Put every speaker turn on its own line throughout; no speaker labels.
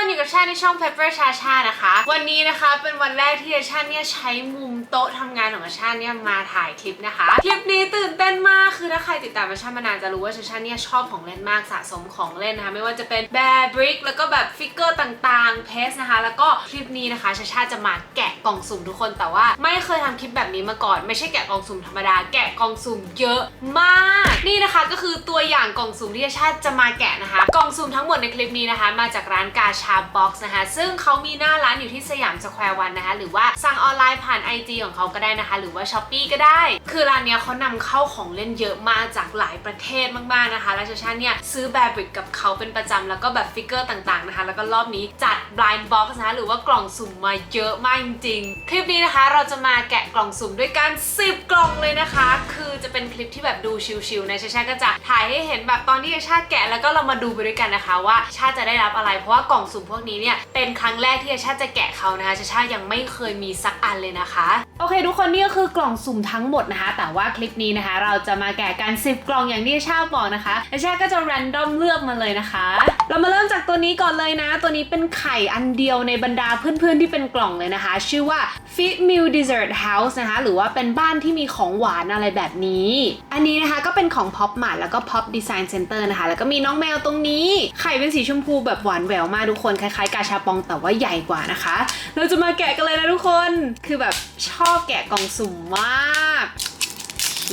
คนอยู่กับชาในช่อง Pepper ชาชานะคะ วันนี้นะคะเป็นวันแรกที่ชาเนี่ยใช้มุมโต๊ะทำงานของชาเนี่ยมาถ่ายคลิปนะคะ คลิปนี้ตื่นเต้นมากคือถ้าใครติดตามชามานานจะรู้ว่าชาเนี่ยชอบของเล่นมากสะสมของเล่นนะคะ ไม่ว่าจะเป็นแบร์บริกแล้วก็แบบฟิกเกอร์ต่างๆเพสนะคะ แล้วก็คลิปนี้นะคะชาชาจะมาแกะกล่องสุ่มทุกคนแต่ว่า ไม่เคยทำคลิปแบบนี้มาก่อน ไม่ใช่แกะกล่องสุ่มธรรมดาแกะกล่องสุ่มเยอะมาก นี่นะคะก็คือตัวอย่างกล่องสุ่มที่ชาจะมาแกะนะคะ กล่องสุ่มทั้งหมดในคลิปนี้นะคะ มาจากร้านกาชาบ็อกซ์นะคะ ซึ่งเขามีหน้าร้านอยู่ที่สยามสแควร์วันนะคะ หรือว่าสั่งออนไลน์ผ่าน IG ของเขาก็ได้นะคะ หรือว่า s h อ p e e ก็ได้ คือร้านเนี้ยเขานำเข้าของเล่นเยอะมากจากหลายประเทศมากๆนะคะ และชาชาเนี่ยซื้อแบบริกกับเขาเป็นประจำแล้วก็แบบฟิกเกอร์ต่างๆนะคะ แล้วก็รอบนี้จัด blind box นะคะ หรือว่ากล่องสุ่มมาเยอะมากจริงๆ คลิปนี้นะคะเราจะมาแกะกล่องสุ่มด้วยการ10 กล่องเลยนะคะ คือจะเป็นคลิปที่แบบดูชิลๆนะชาชาก็จะถ่ายให้เห็นแบบตอนที่ชาแกะแล้วก็เรามาดูไปด้วยกันนะคะ ว่าชาจะได้รับอะไรเพราะว่ากล่องสุ่มพวกนี้เนี่ยเป็นครั้งแรกที่ชาจะแกะเขานะคะชาชายังไม่เคยมีสักอันเลยนะคะโอเค ทุกคนนี่ก็คือกล่องสุ่มทั้งหมดนะคะ แต่ว่าคลิปนี้นะคะ เราจะมาแกะกัน 10 กล่องอย่างที่ชาบอกนะคะและชาก็จะ r รนดอมเลือกมาเลยนะคะ เรามาเริ่มจากตัวนี้ก่อนเลยนะ ตัวนี้เป็นไข่อันเดียวในบรรดาเพื่อนๆที่เป็นกล่องเลยนะคะ ชื่อว่า Fit Meal Dessert House นะคะ หรือว่าเป็นบ้านที่มีของหวานอะไรแบบนี้ อันนี้นะคะก็เป็นของ Pop Mart แล้วก็ Pop Design Center นะคะ แล้วก็มีน้องแมวตรงนี้ ไข่เป็นสีชมพูแบบหวานแหววมากทุกคนคล้ายๆ กาชาปองแต่ว่าใหญ่กว่านะคะ เราจะมาแกะกันเลยนะทุกคน คือแบบชอบแกะกล่องสุ่มมากโอเค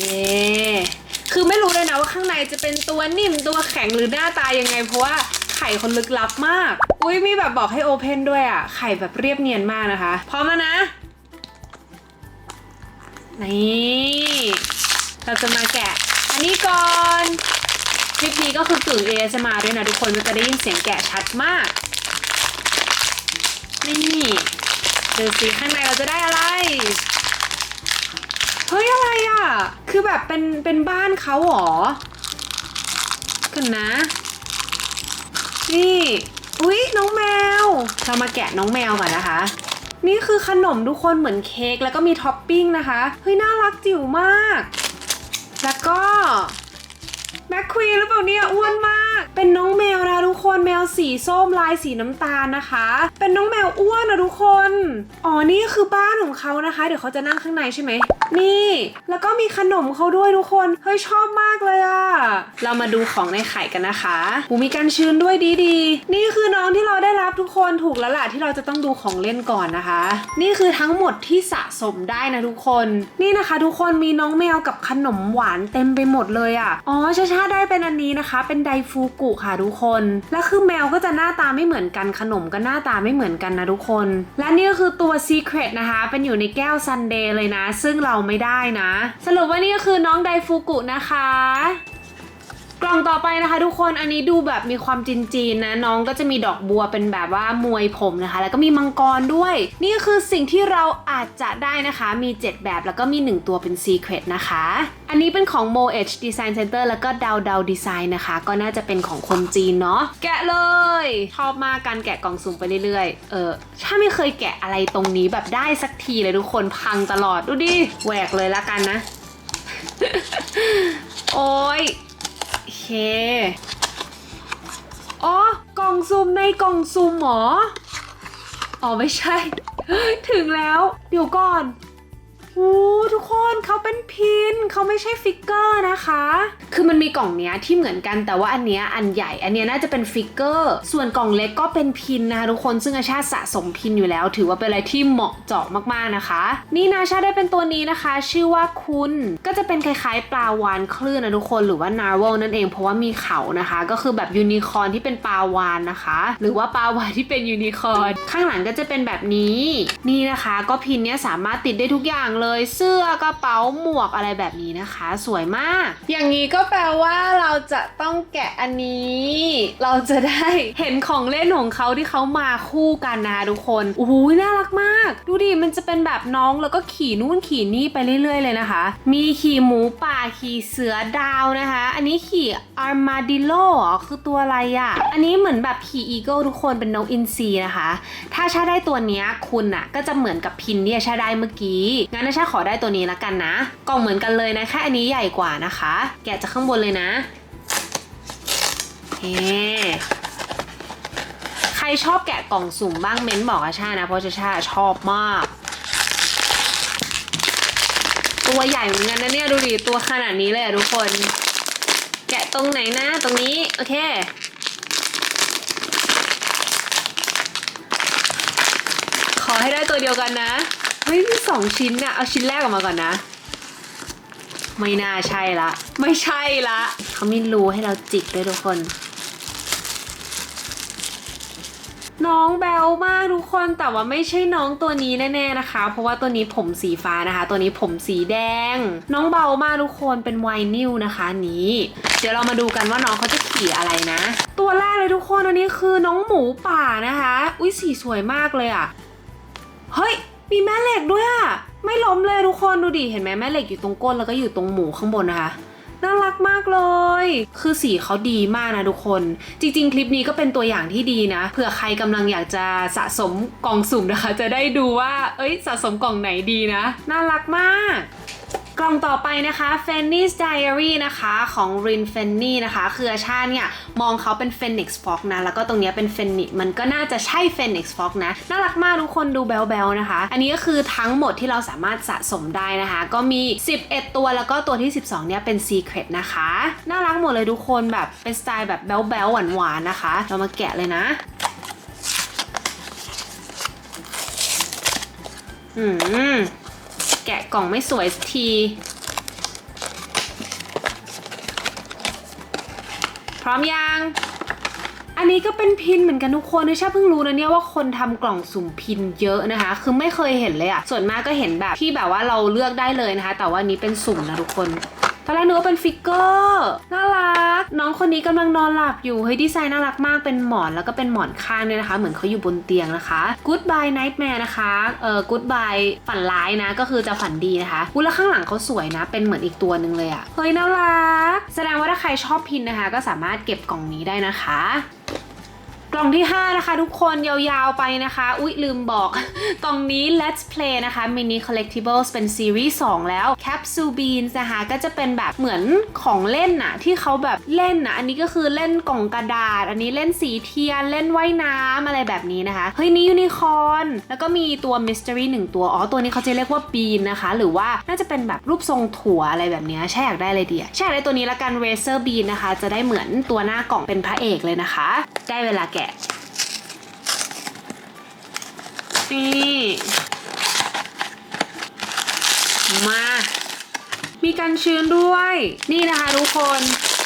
คือไม่รู้เลยนะว่าข้างในจะเป็นตัวนิ่มตัวแข็งหรือหน้าตายังไง เพราะว่าไข่คนลึกลับมาก อุ้ยมีแบบบอกให้โอเพนด้วยอะ ไข่แบบเรียบเนียนมากนะคะ พร้อมแล้วนะ นี่เราจะมาแกะ อันนี้ก่อน คลิปนี้ก็คือกึ่ง ASMR ด้วยนะทุกคนมันจะได้ยินเสียงแกะชัดมาก นี่ดูสิข้างในเราจะได้อะไร เฮ้ยอะไรอะ คือแบบเป็นเป็นบ้านเขาหรอกันนะ นี่ อุ๊ยน้องแมว เรามาแกะน้องแมวก่อนนะคะ นี่คือขนมทุกคนเหมือนเค้กแล้วก็มีท็อปปิ้งนะคะ เฮ้ยน่ารักจิ๋วมาก แล้วก็แม็กควีนหรือเปล่าเนี่ยอ้วนมาก เป็นน้องแมวนะทุกคนแมวสีส้มลายสีน้ำตาลนะคะ เป็นน้องแมวอ้วนนะทุกคน อ๋อนี่คือบ้านของเขานะคะ เดี๋ยวเขาจะนั่งข้างในใช่ไหม นี่ แล้วก็มีขนมเขาด้วยทุกคน เฮ้ยชอบมากเลยอะเรามาดูของในไข่กันนะคะหูมีกันชื้นด้วยดีๆ นี่คือน้องที่เราได้รับทุกคนถูกแล้วล่ะที่เราจะต้องดูของเล่นก่อนนะคะ นี่คือทั้งหมดที่สะสมได้นะทุกคน นี่นะคะทุกคนมีน้องแมวกับขนมหวานเต็มไปหมดเลยอะอ๋อชาชาได้เป็นอันนี้นะคะ เป็นไดฟูกุค่ะทุกคน และคือแมวก็จะหน้าตาไม่เหมือนกันขนมก็หน้าตาไม่เหมือนกันนะทุกคน และนี่ก็คือตัว Secret นะคะ เป็นอยู่ในแก้วซันเดย์เลยนะ ซึ่งเราไม่ได้นะ สรุปว่านี่ก็คือน้องไดฟูกุนะคะ กล่องต่อไปนะคะทุกคนอันนี้ดูแบบมีความจีนๆนะน้องก็จะมีดอกบัวเป็นแบบว่ามวยผมนะคะ แล้วก็มีมังกรด้วย นี่คือสิ่งที่เราอาจจะได้นะคะมี 7 แบบแล้วก็มี 1 ตัวเป็น Secret นะคะ อันนี้เป็นของ Mo Edge Design Center แล้วก็ดาวดาวดีไซน์นะคะ ก็น่าจะเป็นของคนจีนเนาะแกะเลย ชอบมากการแกะกล่องสุ่มไปเรื่อยๆ เออถ้าไม่เคยแกะอะไรตรงนี้แบบได้สักทีเลยทุกคนพังตลอดดูดิแหวกเลยละกันนะ เคอ๋อกล่องซูมในกล่องซูมหรออ๋อไม่ใช่ ถึงแล้ว เดี๋ยวก่อน โอ้ทุกคนเขาเป็นพินเขาไม่ใช่ฟิกเกอร์นะคะ คือมันมีกล่องเนี้ยที่เหมือนกันแต่ว่าอันเนี้ยอันใหญ่ อันเนี้ยน่าจะเป็นฟิกเกอร์ส่วนกล่องเล็กก็เป็นพินนะคะทุกคนซึ่งอาชาสะสมพินอยู่แล้ว ถือว่าเป็นอะไรที่เหมาะเจาะมากๆนะคะ นี่นาชาได้เป็นตัวนี้นะคะ ชื่อว่าคุณก็จะเป็นคล้ายๆ ปลาวานคลื่นนะทุกคนหรือว่านาร์วนั่นเองเพราะว่ามีเขานะคะ ก็คือแบบยูนิคอร์นที่เป็นปลาวานนะคะ หรือว่าปลาวานที่เป็นยูนิคอร์นข้างหลังก็จะเป็นแบบนี้ นี่นะคะ ก็พินเนี้ยสามารถติดได้ทุกอย่างเลยเสื้อกระเป๋าหมวกอะไรแบบนี้นะคะ สวยมาก อย่างนี้ก็แปลว่าเราจะต้องแกะอันนี้ เราจะได้เห็นของเล่นของเขาที่เขามาคู่กันนะคะทุกคนโอ้โหน่ารักมาก ดูดิมันจะเป็นแบบน้องแล้วก็ขี่นู่นขี่นี่ไปเรื่อย ๆ เลยนะคะ มีขี่หมูป่าขี่เสือดาวนะคะ อันนี้ขี่อาร์มาดิโลคือตัวอะไรอะ่ะ อันนี้เหมือนแบบขี่อีเกิลทุกคนเป็นนกอินทรีนะคะ ถ้าชาได้ตัวเนี้ยคุณอะ่ะก็จะเหมือนกับพินที่ชาได้เมื่อกี้งั้นชาขอได้ตัวนี้ละกันนะ กล่องเหมือนกันเลยนะแค่อันนี้ใหญ่กว่านะคะ แกะจากข้างบนเลยนะโอเครชอบแกะกล่องสุ่มบ้างเม้นบอกอาชานะเพราะชาชาชอบมาก ตัวใหญ่เหมือนกันนะเนี่ยดูดิตัวขนาดนี้เลยอะทุกคน แกะตรงไหนนะตรงนี้โอเคขอให้ได้ตัวเดียวกันนะ เฮ้ยมีสองชิ้นอะเอาชิ้นแรกออกมาก่อนนะ ไม่น่าใช่ละ ไม่ใช่ละเขามีรูให้เราจิกด้วยทุกคน น้องแบลมากทุกคนแต่ว่าไม่ใช่น้องตัวนี้แน่ๆนะคะ เพราะว่าตัวนี้ผมสีฟ้านะคะ ตัวนี้ผมสีแดง น้องเบามากทุกคนเป็นไวนิลนะคะนี้ เดี๋ยวเรามาดูกันว่าน้องเขาจะขี่อะไรนะ ตัวแรกเลยทุกคนอันนี้คือน้องหมูป่านะคะ อุ้ยสีสวยมากเลยอะเฮ้ย มีแม่เหล็กด้วยอะ ไม่ล้มเลยทุกคนดูดิ เห็นไหมแม่เหล็กอยู่ตรงก้นแล้วก็อยู่ตรงหมูข้างบนนะคะ น่ารักมากเลย คือสีเขาดีมากนะทุกคน จริง ๆ คลิปนี้ก็เป็นตัวอย่างที่ดีนะ เผื่อใครกำลังอยากจะสะสมกล่องสุ่มนะคะ จะได้ดูว่า เอ้ย สะสมกล่องไหนดีนะ น่ารักมาก กล่องต่อไปนะคะ Fanny's Diary นะคะของ Rin Fanny นะคะ คืออาชาเนี่ยมองเขาเป็น Phoenix Fox นะ แล้วก็ตรงนี้เป็น Phoenix มันก็น่าจะใช่ Phoenix Fox นะ น่ารักมากทุกคนดูแบลๆนะคะ อันนี้ก็คือทั้งหมดที่เราสามารถสะสมได้นะคะ ก็มี 11 ตัวแล้วก็ตัวที่ 12 เนี่ยเป็น Secret นะคะ น่ารักหมดเลยทุกคนแบบเป็นสไตล์แบบแบลๆหวานๆนะคะ เรามาแกะเลยนะอืม แกะกล่องไม่สวยสักที พร้อมยัง อันนี้ก็เป็นพินเหมือนกันทุกคนดิฉันเพิ่งรู้นะเนี่ยว่าคนทำกล่องสุ่มพินเยอะนะคะ คือไม่เคยเห็นเลยอะส่วนมากก็เห็นแบบที่แบบว่าเราเลือกได้เลยนะคะ แต่ว่านนี้เป็นสุ่มนะทุกคน ตอนแรกนึกว่าเป็นฟิกเกอร์น่ารัก น้องคนนี้กำลังนอนหลับอยู่เฮ้ยดีไซน์น่ารักมากเป็นหมอนแล้วก็เป็นหมอนข้างด้วยนะคะ เหมือนเขาอยู่บนเตียงนะคะ Goodbye Nightmare นะคะเอ่อ Goodbye ฝันร้ายนะ ก็คือจะฝันดีนะคะอุ้ยแล้วข้างหลังเขาสวยนะ เป็นเหมือนอีกตัวหนึ่งเลยอะเฮ้ยน่ารัก แสดงว่าถ้าใครชอบพินนะคะ ก็สามารถเก็บกล่องนี้ได้นะคะ กล่องที่ 5 นะคะ ทุกคนยาวๆไปนะคะ อุ๊ย ลืมบอก กล่องนี้ Let's Play นะคะ Mini Collectibles เป็นซีรีส์2แล้ว Capsule Beans นะคะก็จะเป็นแบบเหมือนของเล่นน่ะ ที่เขาแบบเล่นน่ะ อันนี้ก็คือเล่นกล่องกระดาษ อันนี้เล่นสีเทียน เล่นว่ายน้ำอะไรแบบนี้นะคะ เฮ้ย นี่ยูนิคอร์นแล้วก็มีตัว Mystery 1 ตัว อ๋อ ตัวนี้เขาจะเรียกว่า Bean นะคะ หรือว่าน่าจะเป็นแบบรูปทรงถั่วอะไรแบบเนี้ยใช่อยากได้เลยเดียใช่อยากได้ตัวนี้ละกัน Racer Bean นะคะ จะได้เหมือนตัวหน้ากล่องเป็นพระเอกเลยนะคะ ได้เวลาแกะนี่มา มีกันชื้นด้วย นี่นะคะทุกคน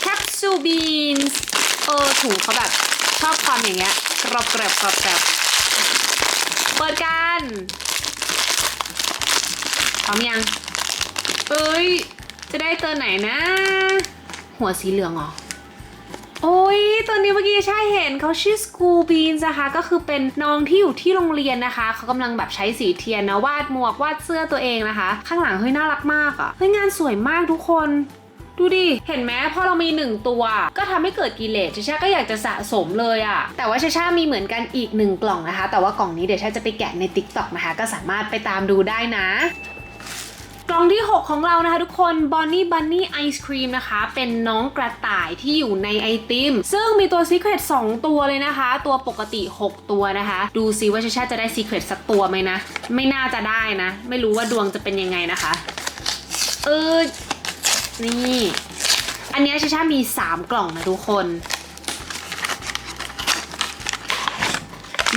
Capsule Beans เออถุงเขาแบบ ชอบความอย่างเงี้ยกรอบแกรบกรอบแกรบเปิดกันพร้อมยัง เอ้ย จะได้ตัวไหนนะ หัวสีเหลืองเหรอ โอ้ยตัวนี้เมื่อกี้ใช่เห็นเขาชื่อ School Beans นะคะ ก็คือเป็นน้องที่อยู่ที่โรงเรียนนะคะ เขากำลังแบบใช้สีเทียนนะวาดหมวกวาดเสื้อตัวเองนะคะ ข้างหลังเฮ้ยน่ารักมากอะ่ะเฮ้ยงานสวยมากทุกคนดูดิ เห็นไหมพอเรามีหนึ่งตัว ก็ทำให้เกิดกิเลสชาชาก็อยากจะสะสมเลยอะ่ะ แต่ว่าชาชามีเหมือนกันอีกหนึ่งกล่องนะคะ แต่ว่ากล่องนี้เดี๋ยวชาจะไปแกะใน t ิ k t o k นะคะ ก็สามารถไปตามดูได้นะ กล่องที่ 6 ของเรานะคะทุกคน Bonnie Bunny Ice Cream นะคะ เป็นน้องกระต่ายที่อยู่ในไอติม ซึ่งมีตัว Secret 2 ตัวเลยนะคะ ตัวปกติ 6 ตัวนะคะ ดูซิว่าชาชาจะได้ Secret สักตัวไหมนะ ไม่น่าจะได้นะ ไม่รู้ว่าดวงจะเป็นยังไงนะคะ เออ นี่ อันนี้ชาชามี 3 กล่องนะทุกคน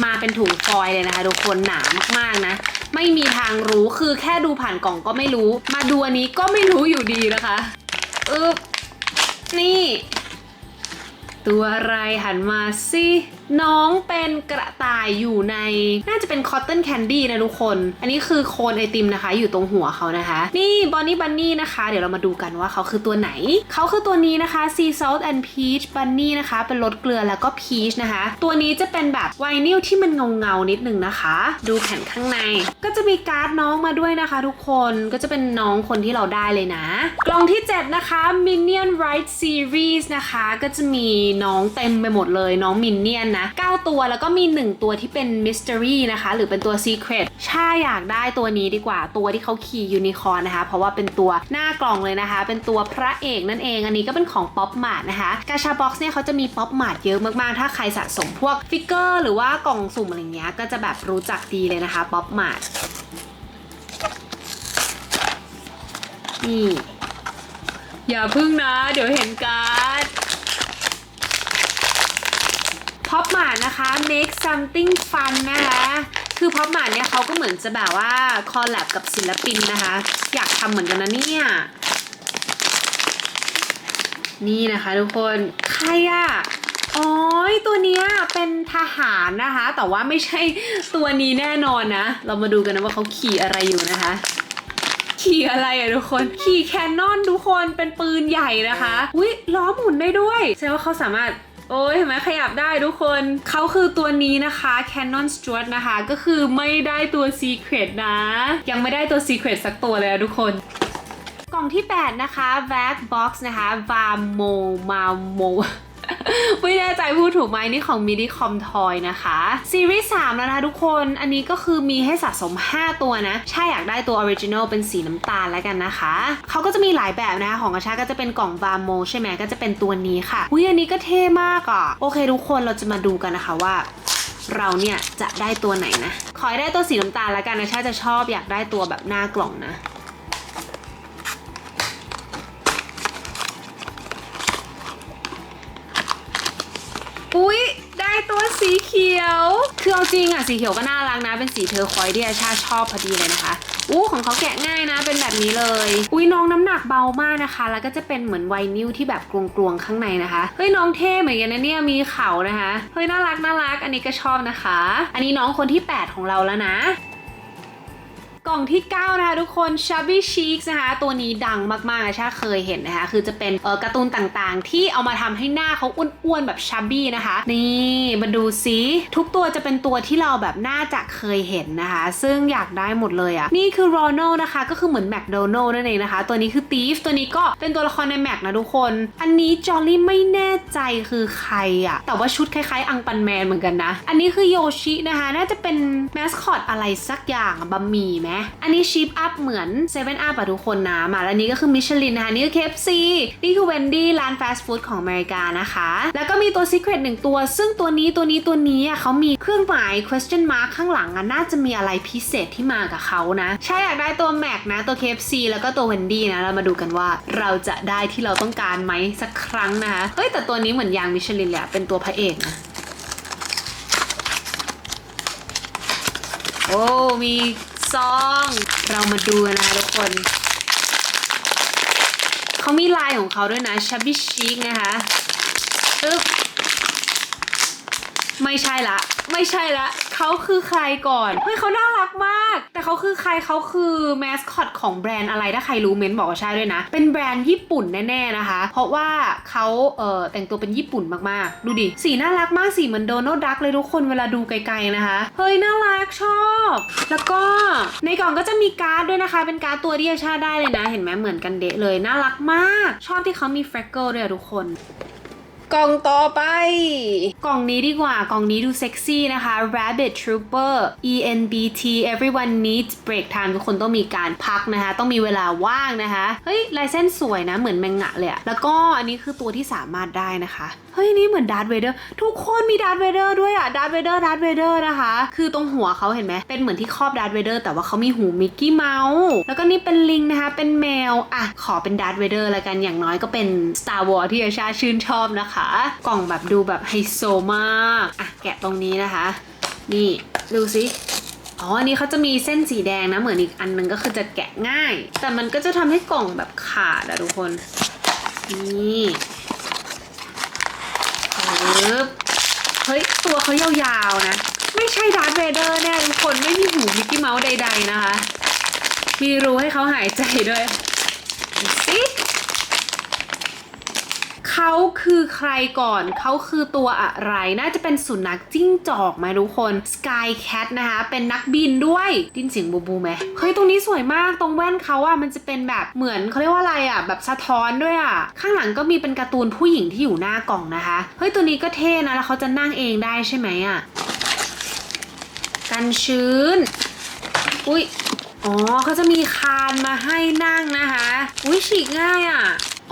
มาเป็นถุงฟอยล์เลยนะคะทุกคนหนามากๆนะ ไม่มีทางรู้คือแค่ดูผ่านกล่องก็ไม่รู้ มาดูอันนี้ก็ไม่รู้อยู่ดีนะคะอึบนี่ ตัวอะไรหันมาสิ น้องเป็นกระต่ายอยู่ใน น่าจะเป็นคอตตอนแคนดี้นะทุกคน อันนี้คือโคนไอติมนะคะ อยู่ตรงหัวเขานะคะ นี่บอนนี่บันนี่นะคะ เดี๋ยวเรามาดูกันว่าเขาคือตัวไหน เขาคือตัวนี้นะคะ Sea Salt and Peach Bunny นะคะ เป็นรสเกลือแล้วก็ Peach นะคะ ตัวนี้จะเป็นแบบไวนิลที่มันเงาเงานิดนึงนะคะ ดูแผ่นข้างใน ก็จะมีการ์ดน้องมาด้วยนะคะ ทุกคน ก็จะเป็นน้องคนที่เราได้เลยนะ กล่องที่ 7 นะคะ Minion Ride Series นะคะ ก็จะมีน้องเต็มไปหมดเลย น้องมินเนี่ยนนะ9 ตัวแล้วก็มี 1 ตัวที่เป็น Mystery นะคะ หรือเป็นตัว Secret ชาอยากได้ตัวนี้ดีกว่าตัวที่เขาขี่ยูนิคอร์นนะคะ เพราะว่าเป็นตัวหน้ากล่องเลยนะคะ เป็นตัวพระเอกนั่นเอง อันนี้ก็เป็นของ Pop Mart นะคะ กาชาบ็อกซ์เนี่ยเขาจะมี Pop Mart เยอะมาก ๆ ถ้าใครสะสมพวกฟิกเกอร์หรือว่ากล่องสุ่มอะไรเงี้ย ก็จะแบบรู้จักดีเลยนะคะ Pop Mart นี่อย่าพึ่งนะ เดี๋ยวเห็นกา ร์ดพ็อปมาร์นะคะ make something fun นะคะ คือพ็อปมาร์เนี่ยเขาก็เหมือนจะแบบว่าคอลแลบกับศิลปินนะคะ อยากทำเหมือนกันนะเนี่ย นี่นะคะทุกคน ใครอะอ๋อตัวเนี้ยเป็นทหารนะคะ แต่ว่าไม่ใช่ตัวนี้แน่นอนนะ เรามาดูกันนะว่าเขาขี่อะไรอยู่นะคะ ขี่อะไรอะทุกคน ขี่แคนนอนทุกคนเป็นปืนใหญ่นะคะ อุ้ยล้อหมุนได้ด้วยแสดงว่าเขาสามารถ โอ้ยเห็นไหมขยับได้ทุกคนเขาคือตัวนี้นะคะ Canon Stuart นะคะ ก็คือไม่ได้ตัว Secret นะ ยังไม่ได้ตัว Secret สักตัวเลยอะทุกคนกล่องที่ 8 นะคะ Vac Box นะคะ Vamo Mamo ไม่แน่ใจพูดถูกไหมนี่ของ Midicom Toy นะคะ ซีรีส์3แล้วนะคะทุกคนอันนี้ก็คือมีให้สะสม 5 ตัวนะใช่อยากได้ตัว Original เป็นสีน้ำตาลแล้วกันนะคะเขาก็จะมีหลายแบบนะคะของกระชาก็จะเป็นกล่อง Vamo ใช่ไหมก็จะเป็นตัวนี้ค่ะอุ้ยอันนี้ก็เท่มากอะโอเค ทุกคนเราจะมาดูกันนะคะว่าเราเนี่ยจะได้ตัวไหนนะ ขอให้ได้ตัวสีน้ำตาลแล้วกันนะชาจะชอบอยากได้ตัวแบบหน้ากล่องนะ อุ๊ย ได้ตัวสีเขียวคือเอาจริงอะสีเขียวก็น่ารักนะ เป็นสีเทอร์ควอยที่อาชาชอบพอดีเลยนะคะอู้ของเขาแกะง่ายนะ เป็นแบบนี้เลย อุ้ยน้องน้ำหนักเบามากนะคะ แล้วก็จะเป็นเหมือนไวนิลที่แบบกลวงๆข้างในนะคะ เฮ้ยน้องเท่เหมือนกันนะเนี่ย มีเขานะคะ เฮ้ยน่ารักน่ารัก อันนี้ก็ชอบนะคะ อันนี้น้องคนที่ 8 ของเราแล้วนะ กล่องที่ 9 นะคะทุกคน Chubby Cheeks นะคะ ตัวนี้ดังมากๆนะชาเคยเห็นนะคะ คือจะเป็นเออการ์ตูนต่างๆ ที่เอามาทำให้หน้าเขาอ้วนๆ แบบ Chubby นะคะ นี่มาดูซิทุกตัวจะเป็นตัวที่เราแบบน่าจะเคยเห็นนะคะ ซึ่งอยากได้หมดเลยอะ่ะ นี่คือ Ronald นะคะ ก็คือเหมือน McDonald นั่นเองนะคะ ตัวนี้คือ t h i e ตัวนี้ก็เป็นตัวละครใน Mac นะทุกคน อันนี้ Jolly ไม่แน่ใจคือใครอะแต่ว่าชุดคล้ายๆ อังปันแมนเหมือนกันนะ อันนี้คือโยชินะคะ น่าจะเป็นแมสคอตอะไรสักอย่างบะหมี่ไหมอันนี้ชิปอัพเหมือน7 e เ e ่ e อะทุกคนนะ มาแล้วนี้ก็คือมิชลินนะคะ นี่คือ KFC นี่คือเวนดี้ร้านฟาสต์ฟู้ดของอเมริกานะคะ แล้วก็มีตัว Secret หนึ่งตัว ซึ่งตัวนี้ตัวนี้ตัวนี้อะเขามีเครื่องหมาย question mark ข้างหลังอะน่าจะมีอะไรพิเศษที่มากับเขานะ ใช่อยากได้ตัวแม็กนะ ตัว KFC แล้วก็ตัวเวนดี้นะ เรามาดูกันว่าเราจะได้ที่เราต้องการไหมสักครั้งนะคะ เฮ้ยแต่ตัวนี้เหมือนยางมิชลินเลยอะเป็นตัวพระเอกนะโอ้ มี ซอง เรามาดูนะทุกคน เขามีลายของเขาด้วยนะชับบิชิกนะคะปึ๊บ ไม่ใช่ละ ไม่ใช่ละ เขาคือใครก่อน เฮ้ยเขาน่ารักมาก แต่เขาคือใครเขาคือแมสคอตของแบรนด์อะไรถ้าใครรู้เม้นบอกว่าใช่ด้วยนะ เป็นแบรนด์ญี่ปุ่นแน่ๆนะคะ เพราะว่าเขาเอ่อแต่งตัวเป็นญี่ปุ่นมากๆ ดูดิ สีน่ารักมาก สีเหมือนโดนัลด์ดักเลยทุกคนเวลาดูไกลๆนะคะ เฮ้ยน่ารักชอบ แล้วก็ในกล่องก็จะมีการ์ดด้วยนะคะ เป็นการ์ดตัวที่อาชาได้เลยนะ เห็นไหมเหมือนกันเดะเลย น่ารักมาก ชอบที่เขามีเฟกเกิลด้วยอะทุกคน กล่องต่อไป กล่องนี้ดีกว่ากล่องนี้ดูเซ็กซี่นะคะ Rabbit Trooper ENBT Everyone needs break time ทุกคนต้องมีการพักนะคะ ต้องมีเวลาว่างนะคะ เฮ้ยลายเส้นสวยนะ เหมือนแมงงะเลยอะแล้วก็อันนี้คือตัวที่สามารถได้นะคะ เฮ้ย นี่เหมือนดาร์ธเวเดอร์ทุกคนมีดาร์ธเวเดอร์ด้วยอะดาร์ธเวเดอร์ดาร์ธเวเดอร์นะคะ คือตรงหัวเขาเห็นไหมเป็นเหมือนที่ครอบดาร์ธเวเดอร์แต่ว่าเขามีหูมิกกี้เมาส์แล้วก็นี่เป็นลิงนะคะเป็นแมวอะขอเป็นดาร์ธเวเดอร์ละกันอย่างน้อยก็เป็น Star Wars ที่อาชาชื่นชอบนะคะกล่องแบบดูแบบไฮโซมากอะแกะตรงนี้นะคะ นี่ดูสิอ๋อ อันนี้เขาจะมีเส้นสีแดงนะ เหมือนอีกอันนึงก็คือจะแกะง่าย แต่มันก็จะทำให้กล่องแบบขาดอะทุกคน นี่ปึ๊บเฮ้ย ตัวเขายาวๆนะ ไม่ใช่ดาร์ธเวเดอร์แน่ทุกคน ไม่มีหูมิกกี้เมาส์ใดๆนะคะ มีรูให้เขาหายใจด้วยดูสิ เขาคือใครก่อนเขาคือตัวอะไร น่าจะเป็นสุนัขจิ้งจอกไหมทุกคน Sky Cat นะคะ เป็นนักบินด้วยดินเสียงบูบูไหมเฮ้ยตรงนี้สวยมากตรงแว่นเขาอะมันจะเป็นแบบเหมือนเขาเรียกว่าอะไรอะแบบสะท้อนด้วยอะข้างหลังก็มีเป็นการ์ตูนผู้หญิงที่อยู่หน้ากล่องนะคะเฮ้ยตัวนี้ก็เท่นะแล้วเขาจะนั่งเองได้ใช่ไหมอะกันชื้น อุ้ยอ๋อเขาจะมีคานมาให้นั่งนะคะ อุ้ยฉีกง่ายอะ่ะ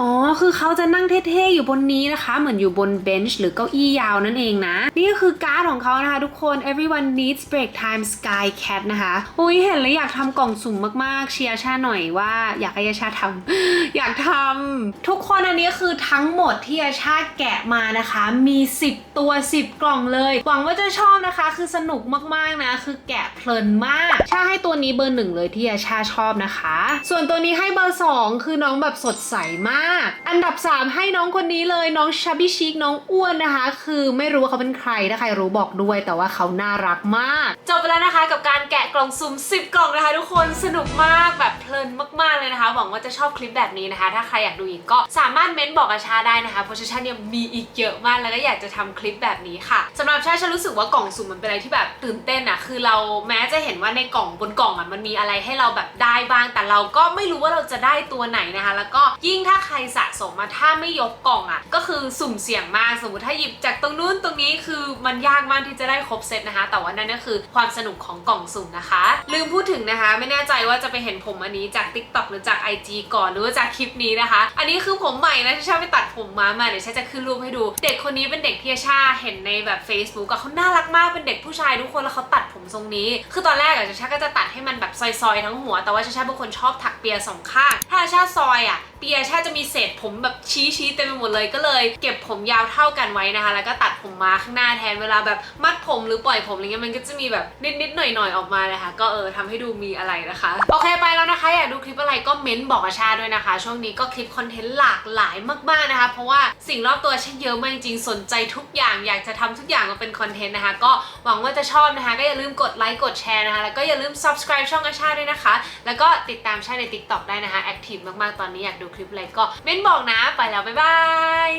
อ๋อ คือเขาจะนั่งเท่ๆ อยู่บนนี้นะคะ เหมือนอยู่บนเบนช์หรือเก้าอี้ยาวนั่นเองนะ นี่ก็คือการ์ดของเขานะคะ ทุกคน everyone needs break time sky cat นะคะอุ้ยเห็นแล้วอยากทำกล่องสุ่มมากๆ เชียร์ชาหน่อยว่าอยากให้ยาชาทำ อยากทำ ทุกคนอันนี้คือทั้งหมดที่ยาชาแกะมานะคะ มี 10 ตัว 10 กล่องเลย หวังว่าจะชอบนะคะ คือสนุกมากๆนะ คือแกะเพลินมาก ชาให้ตัวนี้เบอร์หนึ่งเลยที่ยาชาชอบนะคะ ส่วนตัวนี้ให้เบอร์สองคือน้องแบบสดใสมากอันดับ 3 ให้น้องคนนี้เลยน้องชาบิชิกน้องอ้วนนะคะ คือไม่รู้ว่าเขาเป็นใครถ้าใครรู้บอกด้วย แต่ว่าเขาน่ารักมาก จบไปแล้วนะคะกับการแกะกล่องสุ่ม 10 กล่องนะคะ ทุกคนสนุกมากแบบเพลินมากๆเลยนะคะ หวังว่าจะชอบคลิปแบบนี้นะคะ ถ้าใครอยากดูอีกก็สามารถเม้นบอกอาชาได้นะคะเพราะชาชาเนี่ยมีอีกเยอะมากแล้วก็อยากจะทำคลิปแบบนี้ค่ะสำหรับชาชารู้สึกว่ากล่องสุ่มมันเป็นอะไรที่แบบตื่นเต้นอะคือเราแม้จะเห็นว่าในกล่องบนกล่องอะมันมีอะไรให้เราแบบได้บ้าง แต่เราก็ไม่รู้ว่าเราจะได้ตัวไหนนะคะ แล้วก็ยิ่งถ้าใครสะสมมาถ้าไม่ยกกล่องอะก็คือสุ่มเสี่ยงมากสมมติถ้าหยิบจากตรงนู้นตรงนี้คือมันยากมากที่จะได้ครบเซตนะคะ แต่ว่านั่นก็คือความสนุกของกล่องสุ่มนะคะ ลืมพูดถึงนะคะ ไม่แน่ใจว่าจะไปเห็นผมอันนี้จาก TikTok หรือจาก IG ก่อนหรือว่าจากคลิปนี้นะคะ อันนี้คือผมใหม่นะที่ชาไปตัดผมมามาเดี๋ยวชาจะขึ้นรูปให้ดู เด็กคนนี้เป็นเด็กที่ชาเห็นในแบบ Facebook อะเขาน่ารักมากเป็นเด็กผู้ชายทุกคนแล้วเขาตัดผมทรงนี้ คือตอนแรกอะชาก็จะตัดให้มันแบบซอยๆทั้งหัว แต่ว่าชาเป็นคนชอบถักเปียสองข้างถ้าชาซอยอะ เปียชาจะมีเศษผมแบบชี้ๆเต็มไปหมดเลยก็เลย เก็บผมยาวเท่ากันไว้นะคะ แล้วก็ตัดผมมาข้างหน้าแทนเวลาแบบมัดผมหรือปล่อยผมอะไรเงี้ยมันก็จะมีแบบนิดๆหน่อยๆออกมาเลยค่ะก็เออทำให้ดูมีอะไรนะคะโอเคไปแล้วนะคะอยากดูคลิปอะไรก็เม้นบอกอาชาด้วยนะคะ ช่วงนี้ก็คลิปคอนเทนต์หลากหลายมากๆนะคะ เพราะว่าสิ่งรอบตัวฉันเยอะมากจริงๆสนใจทุกอย่างอยากจะทำทุกอย่างมาเป็นคอนเทนต์นะคะ ก็หวังว่าจะชอบนะคะ ก็อย่าลืมกดไลค์กดแชร์นะคะแล้วก็อย่าลืม subscribe ช่องอาชาด้วยนะคะ แล้วก็ติดตามชาใน TikTok ได้นะคะแอคทีฟมากๆตอนนี้อยากดูคลิปอะไรก็เม้นบอกนะ ไปแล้ว บ๊ายบาย